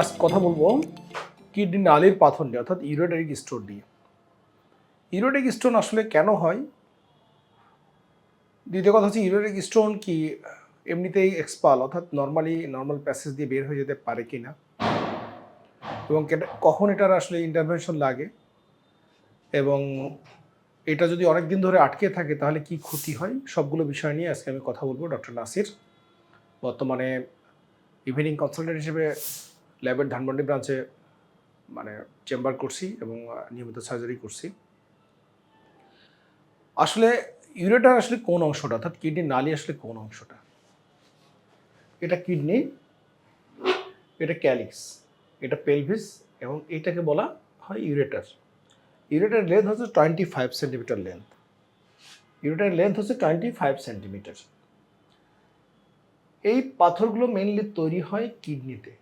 আজ কথা বলব কিডনি নালীর পাথর নিয়ে, অর্থাৎ ইউরোডেরিক স্টোন নিয়ে। ইউরোডেরিক স্টোন আসলে কেন হয়? দ্বিতীয় কথা হচ্ছে ইউরোডেরিক স্টোন কি, এমনিতেই এক্সপাল, অর্থাৎ নর্মালি নর্মাল প্যাসেজ দিয়ে বের হয়ে যেতে পারে কি না এবং কখন এটার আসলে ইন্টারভেনশন লাগে? এবং এটা যদি অনেক দিন ধরে আটকে থাকে, তাহলে কি ক্ষতি হয়? সবগুলো বিষয় নিয়ে আজকে আমি কথা বলব ডক্টর নাসির। বর্তমানে ইভিনিং কনসালটেন্ট হিসেবে ল্যাবের ধানমন্ডি ব্রাঞ্চে মানে চেম্বার করছি এবং নিয়মিত সার্জারি করছি। আসলে ইউরেটার আসলে কোন অংশটা? অর্থাৎ কিডনির নালী আসলে কোন অংশটা? এটা কিডনি, এটা ক্যালিক্স এটা পেলভিস এবং এটাকে বলা হয় ইউরেটার ইউরেটার লেন্থ হচ্ছে twenty five centimetre length ureter length হচ্ছে টোয়েন্টি ফাইভ সেন্টিমিটার এই পাথরগুলো মেনলি তৈরি হয় কিডনিতে।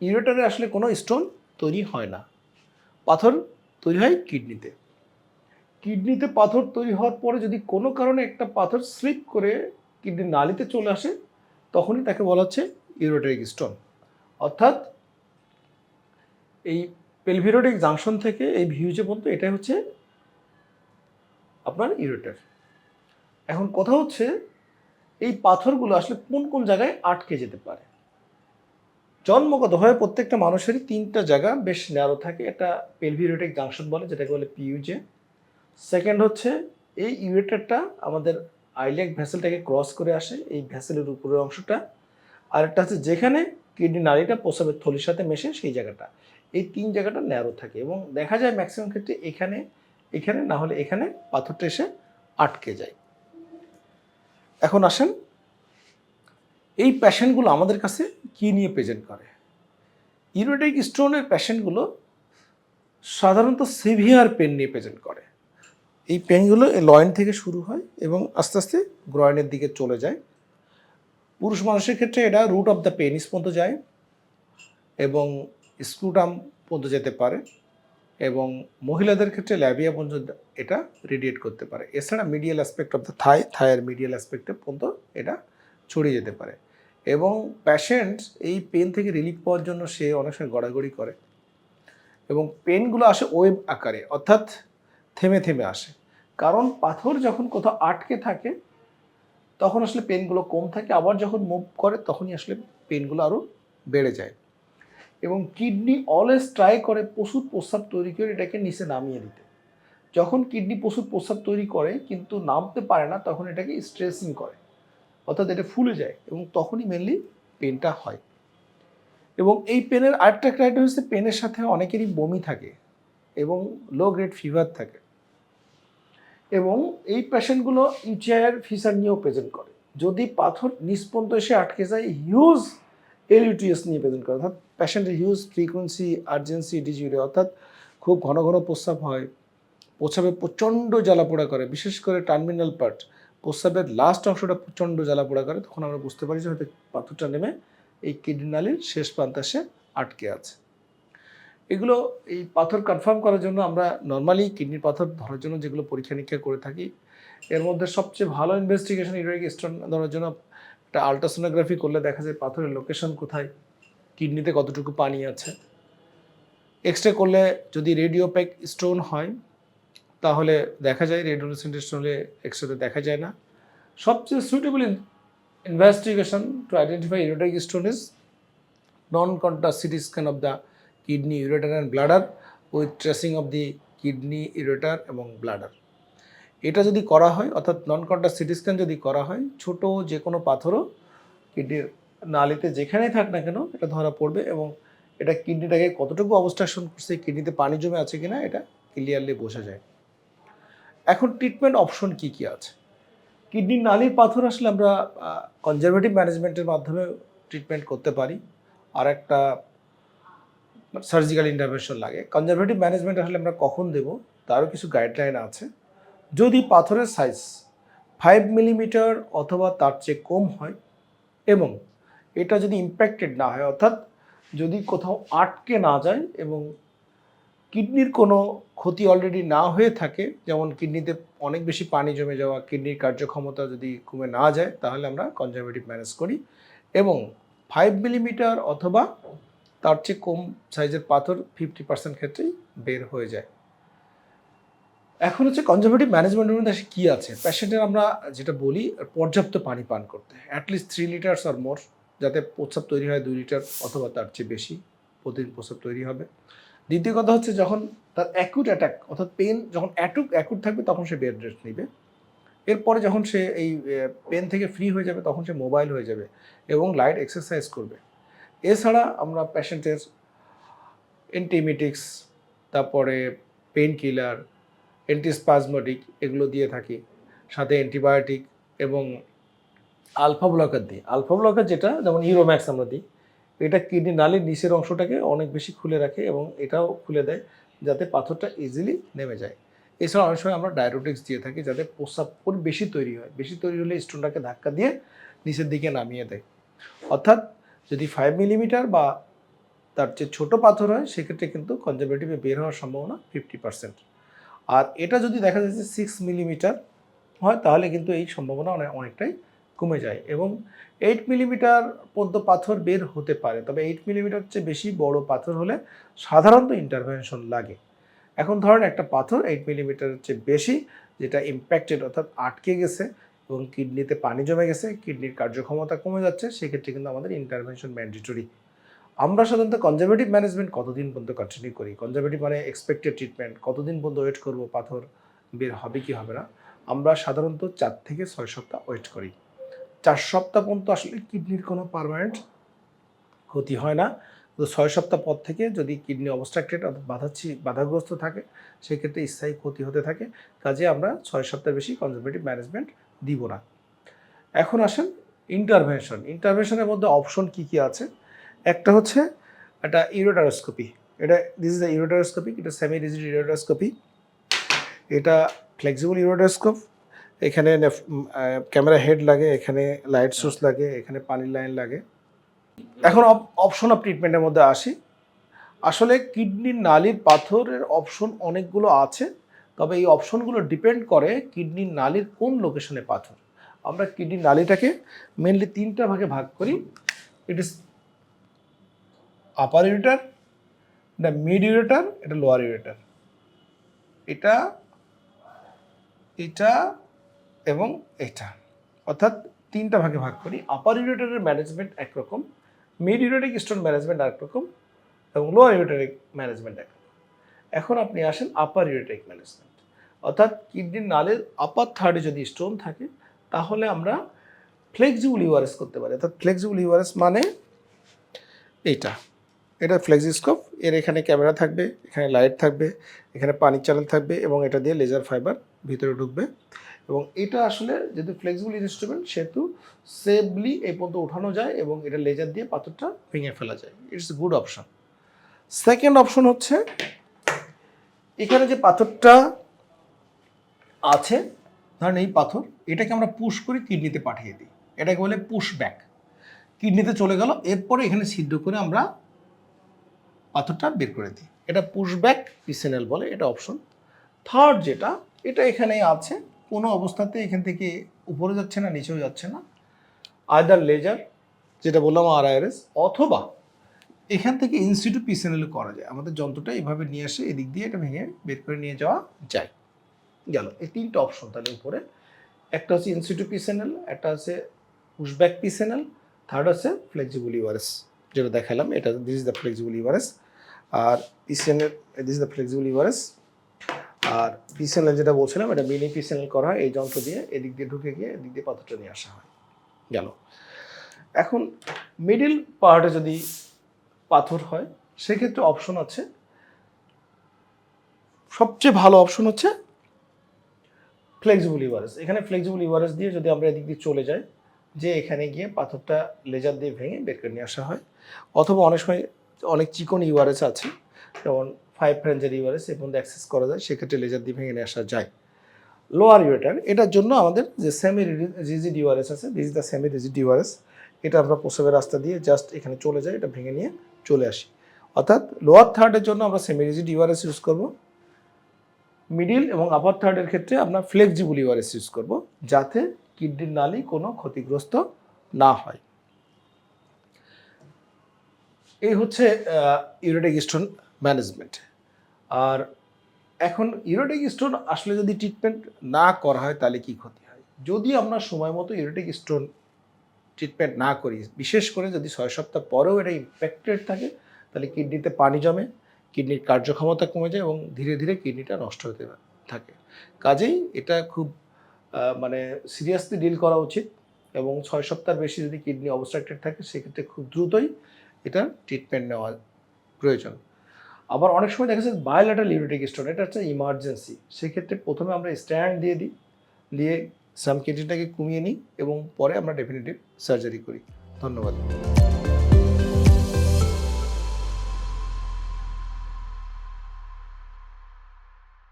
ইউরেটারে আসলে কোনো স্টোন তৈরি হয় না। পাথর তৈরি হয় কিডনিতে। কিডনিতে পাথর তৈরি হওয়ার পরে যদি কোনো কারণে একটা পাথর স্লিপ করে কিডনির নালিতে চলে আসে, তখনই তাকে বলা হচ্ছে ইউরোটারিক স্টোন অর্থাৎ এই পেলভিরোটিক জাংশন থেকে এই ভিউজে পর্যন্ত এটাই হচ্ছে আপনার ইউরেটার। এখন কথা হচ্ছে, এই পাথরগুলো আসলে কোন কোন জায়গায় আটকে যেতে পারে? জন্মগতভাবে প্রত্যেকটা মানুষেরই তিনটা জায়গা বেশ ন্যারো থাকে। একটা পেলভিরোটিক জাংশন বলে, যেটাকে বলে পিউজে সেকেন্ড হচ্ছে, এই ইউরেটারটা আমাদের আইলেক ভ্যাসেলটাকে ক্রস করে আসে, এই ভ্যাসেলের উপরের অংশটা। আর একটা হচ্ছে, যেখানে কিডনি নালীটা প্রসাবের থলির সাথে মেশে, সেই জায়গাটা। এই তিন জায়গাটা ন্যারো থাকে এবং দেখা যায় ম্যাক্সিমাম ক্ষেত্রে এখানে এখানে না হলে এখানে পাথরটা এসে আটকে যায়। এখন আসেন এই প্যাশেন্টগুলো আমাদের কাছে কি নিয়ে প্রেজেন্ট করে? ইউরোটিক স্টোনের প্যাশেন্টগুলো সাধারণত সিভিয়ার পেন নিয়ে প্রেজেন্ট করে। এই পেনগুলো লয়েন থেকে শুরু হয় এবং আস্তে আস্তে গ্রয়নের দিকে চলে যায়। পুরুষ মানুষের ক্ষেত্রে এটা রুট অফ দ্য পেনিস পর্যন্ত যায় এবং স্ক্রুটাম পর্যন্ত যেতে পারে এবং মহিলাদের ক্ষেত্রে ল্যাবিয়া পর্যন্ত এটা রেডিয়েট করতে পারে। এছাড়া medial aspect of the thigh Thaer medial অ্যাসপেক্টে পর্যন্ত এটা ছড়িয়ে যেতে পারে। এবং প্যাশেন্ট এই পেন থেকে রিলিফ পাওয়ার জন্য সে অনেক সময় গড়াগড়ি করে এবং পেনগুলো আসে ওয়েব আকারে, অর্থাৎ থেমে থেমে আসে। কারণ পাথর যখন কোথাও আটকে থাকে, তখন আসলে পেনগুলো কম থাকে, আবার যখন মুভ করে তখনই আসলে পেনগুলো আরও বেড়ে যায়। এবং কিডনি অলওয়েজ ট্রাই করে পশুর প্রস্রাব তৈরি করে এটাকে নিচে নামিয়ে দিতে। যখন কিডনি পশুর প্রস্রাব তৈরি করে, কিন্তু নামতে পারে না, তখন এটাকে স্ট্রেসিং করে। অর্থাৎ এটা ফুলে যায় এবং তখনই মেনলি পেনটা হয়। এবং এই পেনের আরেকটা ক্রাইটেরিয়া হচ্ছে পেনের সাথে অনেকেরই বমি থাকে এবং লো গ্রেড ফিভার থাকে। এবং এই পেশেন্টগুলো ইউটিআইয়ের ফিসার নিয়েও প্রেজেন্ট করে। যদি পাথর নিষ্পন্ত এসে আটকে যায় হিউজ এলইউটিএস নিয়ে প্রেজেন্ট করে। অর্থাৎ পেশেন্টের হিউজ ফ্রিকোয়েন্সি আর্জেন্সি ডিজিউরে অর্থাৎ খুব ঘন ঘন প্রস্রাব হয়, প্রস্রাবে প্রচণ্ড জ্বালাপোড়া করে, বিশেষ করে টার্মিনাল পার্ট প্রস্রাবের লাস্ট অংশটা প্রচণ্ড জ্বালাপোড়া করে, তখন আমরা বুঝতে পারি যে হয়তো পাথরটা নেমে এই কিডনি নালীর শেষ প্রান্তে এসে আটকে আছে। এগুলো এই পাথর কনফার্ম করার জন্য আমরা নর্মালি কিডনির পাথর ধরার জন্য যেগুলো পরীক্ষা নিরীক্ষা করে থাকি, এর মধ্যে সবচেয়ে ভালো ইনভেস্টিগেশন ইউরিক স্টোন ধরার জন্য একটা আলট্রাসোনোগ্রাফি করলে দেখা যায় পাথরের লোকেশন কোথায় কিডনিতে কতটুকু পানি আছে। এক্স রে করলে যদি রেডিওপ্যাক স্টোন হয় তাহলে দেখা যায় রেডিওসেন্ট স্টোন হলে এক্স রেতে দেখা যায় না। সবচেয়ে suitable investigation to identify uric stone is non contact CT scan of the kidney ureter and bladder with tracing of the kidney ureter এবং ব্লাডার এটা যদি করা হয়, অর্থাৎ নন কন্টাক্ট সিটি স্ক্যান যদি করা হয়, ছোট যে কোনো পাথরও কিডনির নালিতে যেখানেই থাক না কেন, এটা ধরা পড়বে এবং এটা কিডনিটাকে কতটুকু অবস্ট্রাকশন করছে কিডনিতে পানি জমে আছে কিনা, এটা ক্লিয়ারলি বোঝা যায়। এখন ট্রিটমেন্ট অপশন কি কি আছে? কিডনির নালির পাথর আসলে আমরা কনজারভেটিভ ম্যানেজমেন্টের মাধ্যমে ট্রিটমেন্ট করতে পারি। আর একটা সার্জিক্যাল ইন্টারভেনশন লাগে। কনজারভেটিভ ম্যানেজমেন্ট আসলে আমরা কখন দেব? তারও কিছু গাইডলাইন আছে। যদি পাথরের সাইজ ফাইভ মিলিমিটার অথবা তার চেয়ে কম হয় এবং এটা যদি ইম্প্যাক্টেড না হয়, অর্থাৎ যদি কোথাও আটকে না যায় এবং কিডনির কোনো ক্ষতি অলরেডি না হয়ে থাকে, যেমন কিডনিতে অনেক বেশি পানি জমে যাওয়া, কিডনির কার্যক্ষমতা যদি কমে না যায়, তাহলে আমরা কনজারভেটিভ ম্যানেজ করি এবং ফাইভ মিলিমিটার অথবা তার চেয়ে কম সাইজের পাথর ফিফটি পার্সেন্ট ক্ষেত্রেই বের হয়ে যায়। এখন হচ্ছে কনজারভেটিভ ম্যানেজমেন্টের মধ্যে কী আছে? প্যাশেন্টের আমরা যেটা বলি, পর্যাপ্ত পানি পান করতে। At least three litres or more যাতে প্রস্রাব তৈরি হয় দুই লিটার অথবা তার চেয়ে বেশি, প্রতিদিন প্রস্রাব তৈরি হবে। দ্বিতীয় কথা হচ্ছে যখন তার অ্যাকুট অ্যাটাক অর্থাৎ পেন যখন অ্যাটুক অ্যাকুট থাকবে তখন সে বেড রেস্ট নেবে। এরপরে যখন সে এই পেন থেকে ফ্রি হয়ে যাবে তখন সে মোবাইল হয়ে যাবে এবং লাইট এক্সারসাইজ করবে। এছাড়া আমরা প্যাশেন্টের অ্যান্টিমিটিক্স তারপরে পেন কিলার অ্যান্টিস্পাজমেটিক এগুলো দিয়ে থাকি। সাথে অ্যান্টিবায়োটিক এবং আলফা ব্লকার দিই। আলফা ব্লকার যেটা, যেমন ইউরোম্যাক্স আমরা দিই। এটা কিডনি নালীর নিচের অংশটাকে অনেক বেশি খুলে রাখে এবং এটাও খুলে দেয় যাতে পাথরটা ইজিলি নেমে যায়। এছাড়া অনেক সময় আমরা ডায়রোটিক্স দিয়ে থাকি যাতে প্রস্রাব বেশি তৈরি হয়। বেশি তৈরি হলে স্টোনটাকে ধাক্কা দিয়ে নিচের দিকে নামিয়ে দেয়। অর্থাৎ যদি ফাইভ মিলিমিটার বা তার চেয়ে ছোটো পাথর হয়, সেক্ষেত্রে কিন্তু কনজারভেটিভে বের হওয়ার সম্ভাবনা ফিফটি পার্সেন্ট আর এটা যদি দেখা যাচ্ছে সিক্স মিলিমিটার হয়, তাহলে কিন্তু এই সম্ভাবনা অনেক অনেকটাই কমে যায় এবং এইট মিলিমিটার পর্যন্ত পাথর বের হতে পারে। তবে এইট মিলিমিটার চেয়ে বেশি বড় পাথর হলে সাধারণত ইন্টারভেনশন লাগে। এখন ধরেন একটা পাথর এইট মিলিমিটারের চেয়ে বেশি, যেটা ইম্প্যাক্টেড অর্থাৎ আটকে গেছে এবং কিডনিতে পানি জমে গেছে কিডনির কার্যক্ষমতা কমে যাচ্ছে, সেক্ষেত্রে কিন্তু আমাদের ইন্টারভেনশন ম্যান্ডেটরি আমরা সাধারণত কনজারভেটিভ ম্যানেজমেন্ট কতদিন পর্যন্ত কন্টিনিউ করি? কনজারভেটিভ মানে এক্সপেক্টেড ট্রিটমেন্ট কতদিন পর্যন্ত ওয়েট করব পাথর বের হবে কি হবে না? আমরা সাধারণত চার থেকে ছয় সপ্তাহ ওয়েট করি। চার সপ্তাহ পর্যন্ত আসলে কিডনির কোনো পারমানেন্ট ক্ষতি হয় না। তো ছয় সপ্তাহ পর থেকে যদি কিডনি অবস্ট্রাক্টেড অর্থাৎ বাধাচ্ছি বাধাগ্রস্ত থাকে, সেক্ষেত্রে স্থায়ী ক্ষতি হতে থাকে। কাজে আমরা ছয় সপ্তাহ বেশি কনজারভেটিভ ম্যানেজমেন্ট দিব না। এখন আসেন ইন্টারভেনশন ইন্টারভেনশনের মধ্যে অপশন কি কি আছে? একটা হচ্ছে একটা ইউরোটারোস্কোপি এটা দিস ইজ দ্য ইউরোটারোস্কোপি এটা সেমি রিজিড ইউরোটারোস্কোপি এটা ফ্লেক্সিবল ইউরোটারোস্কোপ এখানে ক্যামেরা হেড লাগে, এখানে লাইট সোর্স লাগে, এখানে পানির লাইন লাগে। এখন অপশন অফ ট্রিটমেন্টের মধ্যে আসি। আসলে কিডনির নালীর পাথরের অপশন অনেকগুলো আছে, তবে এই অপশনগুলো ডিপেন্ড করে কিডনির নালীর কোন লোকেশনে পাথর। আমরা কিডনির নালিটাকে মেনলি তিনটা ভাগে ভাগ করি। ইট ইস আপার ইউরেটার এটা মিড ইউরেটার এটা লোয়ার ইউরেটার এটা এটা এবং এটা। অর্থাৎ তিনটা ভাগে ভাগ করি। আপার ইউরেটারের ম্যানেজমেন্ট একরকম মিড ইউরেটিক স্টোন ম্যানেজমেন্ট একরকম এবং লোয়ার ইউরেটারিক ম্যানেজমেন্ট একরকম। এখন আপনি আসেন আপার ইউরেটারিক ম্যানেজমেন্ট অর্থাৎ কিডনির নালের আপার থার্ডে যদি স্টোন থাকে, তাহলে আমরা ফ্লেক্সিবল ইউআরএস করতে পারি। অর্থাৎ ফ্লেক্সিবল ইউআরএস মানে এইটা। এটা ফ্লেক্সিস্কোপ, এর এখানে ক্যামেরা থাকবে, এখানে লাইট থাকবে, এখানে পানির চ্যানেল থাকবে এবং এটা দিয়ে লেজার ফাইবার ভিতরে ঢুকবে। এবং এটা আসলে যেহেতু ফ্লেক্সিবল ইনস্ট্রুমেন্ট, সেহেতু সেফলি এই পর্যন্ত ওঠানো যায় এবং এটা লেজার দিয়ে পাথরটা ভেঙে ফেলা যায়। It's good option second option হচ্ছে, এখানে যে পাথরটা আছে, ধরেন এই পাথর, এটাকে আমরা পুশ করে কিডনিতে পাঠিয়ে দিই। এটাকে বলে পুশ ব্যাক কিডনিতে চলে গেল, এরপরে এখানে সিদ্ধ করে আমরা পাথরটা বের করে দিই। এটা পুশব্যাক পিসেনেল বলে, এটা অপশন থার্ড যেটা, এটা এখানে আছে, কোনো অবস্থাতে এখান থেকে উপরে যাচ্ছে না, নিচেও যাচ্ছে না। আয়দার লেজার যেটা বললাম আর আইআরএস অথবা এখান থেকে ইনস্টিটিউ পিসেনেল করা যায়। আমাদের যন্ত্রটা এভাবে নিয়ে আসে, এদিক দিয়ে এটা ভেঙে বের করে নিয়ে যাওয়া যায়। গেল, এই তিনটা অপশন তাহলে উপরে। একটা হচ্ছে ইনস্টিটিউ পিসেনেল একটা হচ্ছে পুশব্যাক পিসেনেল থার্ড হচ্ছে ফ্লেক্সিবল ইউআরএস যেটা দেখালাম, এটা this is the flexible URS R PCNL this the flexible URS R PCNL যেটা বলছিলাম, এটা মিনি পিসেনেল করা হয়, এই যন্ত্র দিয়ে এদিক দিয়ে ঢুকে গিয়ে এদিক দিয়ে পাথরটা নিয়ে আসা হয়। গেল। এখন মিডিল পার্টে যদি পাথর হয়, সেক্ষেত্রে অপশন আছে। সবচেয়ে ভালো অপশন হচ্ছে ফ্লেক্সিবল ইউআরএস এখানে ফ্লেক্সিবল ইউআরএস দিয়ে যদি আমরা এদিক দিয়ে চলে যাই, যে এখানে গিয়ে পাথরটা লেজার দিয়ে ভেঙে বের করে নিয়ে আসা হয়, অথবা অনেক সময় অনেক চিকন ইউআরএস আছে, যেমন ফাইভ রেঞ্জের ইউআরএস এর পর্যন্ত অ্যাক্সেস করা যায়, সেক্ষেত্রে লেজার দিয়ে ভেঙে নিয়ে আসা যায়। লোয়ার ইউরেটার এটার জন্য আমাদের যে সেমি রিজিড ইউআরএস আছে this is the semi rigid URS এটা আমরা প্রসবের রাস্তা দিয়ে জাস্ট এখানে চলে যাই, এটা ভেঙে নিয়ে চলে আসি। অর্থাৎ লোয়ার থার্ডের জন্য আমরা সেমি রিজিড ইউআরএস ইউজ করব। মিডিল এবং আপার থার্ডের ক্ষেত্রে আমরা ফ্লেক্সিবল ইউআরএস ইউজ করব, যাতে কিডনির নালী কোনো ক্ষতিগ্রস্ত না হয়। এই হচ্ছে ইউরেটিক স্টোন ম্যানেজমেন্ট। আর এখন ইউরেটিক স্টোন আসলে যদি ট্রিটমেন্ট না করা হয়, তাহলে কি ক্ষতি হয়? যদি আমরা সময় মতো ইউরেটিক স্টোন ট্রিটমেন্ট না করি, বিশেষ করে যদি ছয় সপ্তাহ পরেও এটা ইম্প্যাক্টেড থাকে, তাহলে কিডনিতে পানি জমে কিডনির কার্যক্ষমতা কমে যায় এবং ধীরে ধীরে কিডনিটা নষ্ট হতে থাকে। কাজেই এটা খুব মানে সিরিয়াসলি ডিল করা উচিত এবং ছয় সপ্তাহ বেশি যদি কিডনি অবস্ট্রাক্টেড থাকে, সেক্ষেত্রে খুব দ্রুতই এটা ট্রিটমেন্ট নেওয়া প্রয়োজন। আবার অনেক সময় দেখা যায় বায়োলেটার লিউরিটিক স্টোন এটা হচ্ছে ইমার্জেন্সি সেক্ষেত্রে প্রথমে আমরা স্ট্যান্ড দিয়ে দিই, দিয়ে সাম কিডনিটাকে কমিয়ে নিই এবং পরে আমরা ডেফিনেটিভ সার্জারি করি। ধন্যবাদ।